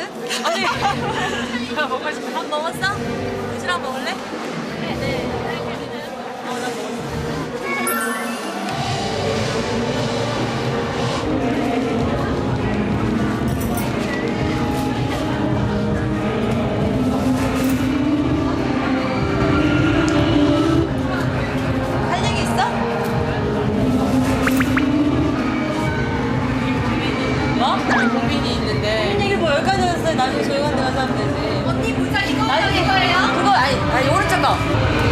먹는? 아니. 먹고 싶어. 밥 먹었어? 부지랑 먹을래? 네. 네. 여기까지 왔어요. 나중에 조용한 데 가서 하면 되지. 언니 부자 이거 이거예요? 그거 아니, 아니 오른쪽 거.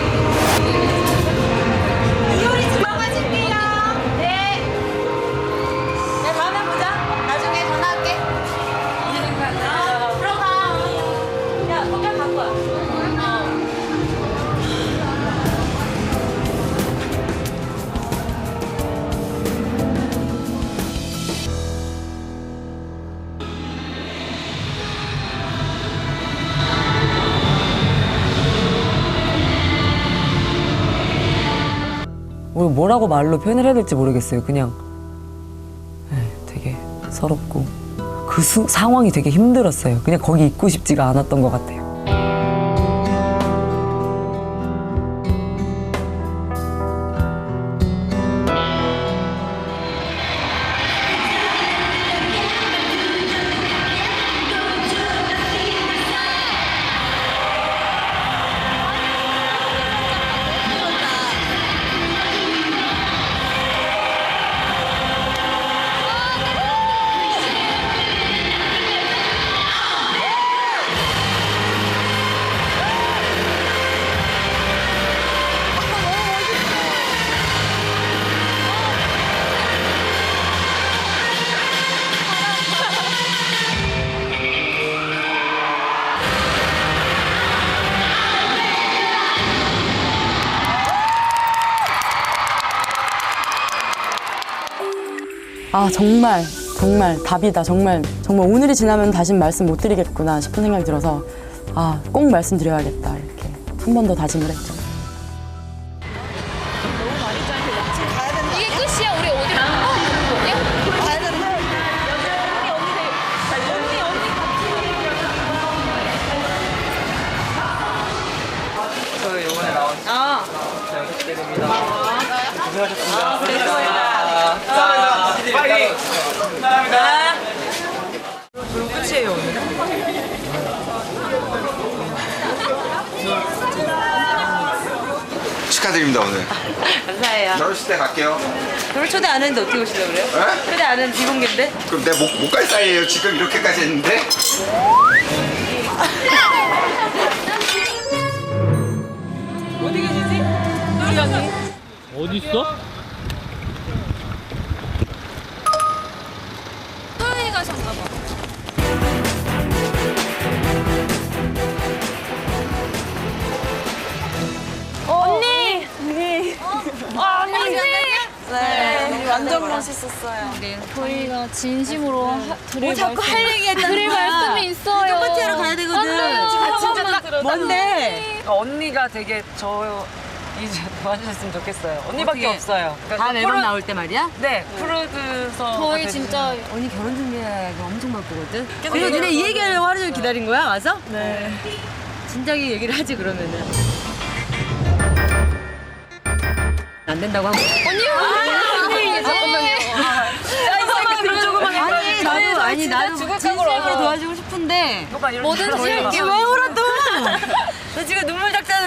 뭐라고 말로 표현을 해야 될지 모르겠어요. 그냥 네, 되게 서럽고 그 수- 상황이 되게 힘들었어요. 그냥 거기 있고 싶지가 않았던 것 같아요. 아 정말 정말 답이다 정말 정말 오늘이 지나면 다신 말씀 못 드리겠구나 싶은 생각이 들어서 아 꼭 말씀드려야겠다 이렇게 한 번 더 다짐을 했죠. 이번에 나온 아. 잘 부탁드립니다. 고생하셨습니다. 고생하셨습니다. 자, 파이팅! 감사합니다. 그럼 끝이에요, 오늘. 축하드립니다 오늘. 감사해요. 결혼식 때 갈게요. 별로 초대 안 했는데 어떻게 오시려고 그래요? 에? 초대 안 했는데 비공개인데? 그럼 내가 못갈 사이에요. 지금 이렇게까지 했는데. 어디 계시지? 어디 있어? 소연이 가셨나 봐. 언니! 언니! 언니! 네, 완전 멋있었어요. 저희가 진심으로 하, 드릴 자꾸 할 얘기 했다는 드릴. 말씀이 있어요. 똑같이 가야 되거든. 아, 진짜 딱 뭔데? 언니가 되게 저 이제 도와주셨으면 좋겠어요. 언니밖에 어떻게? 없어요. 그러니까 다음 앨범 프로- 나올 때 말이야? 네, 프로듀서. 저희 진짜 언니 결혼 준비하기 엄청 바쁘거든? 그래서 니네 이 얘기하려고 하루 종일 기다린 거야, 와서? 네. 진작에 얘기를 하지, 그러면은. 안 된다고 하고. 언니! 언니! 잠깐만요. 아니, 나도, 아니, 나도 진심으로 도와주고 싶은데. 뭐든지 이게 할게요. 왜 울어 또?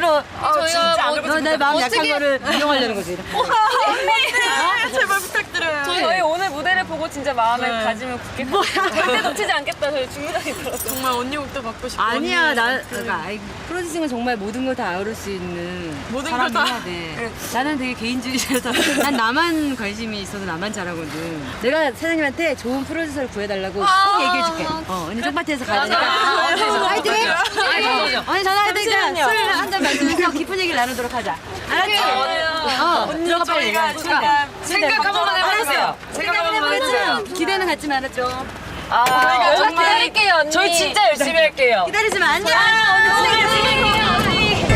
너 지금 눈물 작전으로 저희가 뭐, 너내 마음 약한 어떻게- 거를 이용하려는 거지. 저희 오늘 무대를 보고 진짜 마음에 가지면 굳겠다. 절대 놓치지 않겠다. 저희 준비단이 들었어요. 정말 언니 옷도 받고 싶어. 아니야, 나 그러니까 아이, 프로듀싱은 정말 모든 걸 다 아우를 수 있는 모든 사람이 걸 다. 해야 돼. 나는 되게 개인주의자라서 난 나만 관심이 있어서 나만 잘하거든. 내가 사장님한테 좋은 프로듀서를 구해달라고 꼭 얘기해줄게. 어, 언니 쪽파티에서 가야 되니까. 화이팅! 언니 전화할 테니까 술 한잔 마시면서 깊은 얘기를 나누도록 하자. 알았지? 어, 들어가 빨리 얘기해. 생각 한 번만 해보세요. 생각 한번 해보세요. 기대는 갖지 말았죠. 아, 연락 드릴게요, 언니. 저희 진짜 열심히 할게요. 기다리지만 안녕. 언니.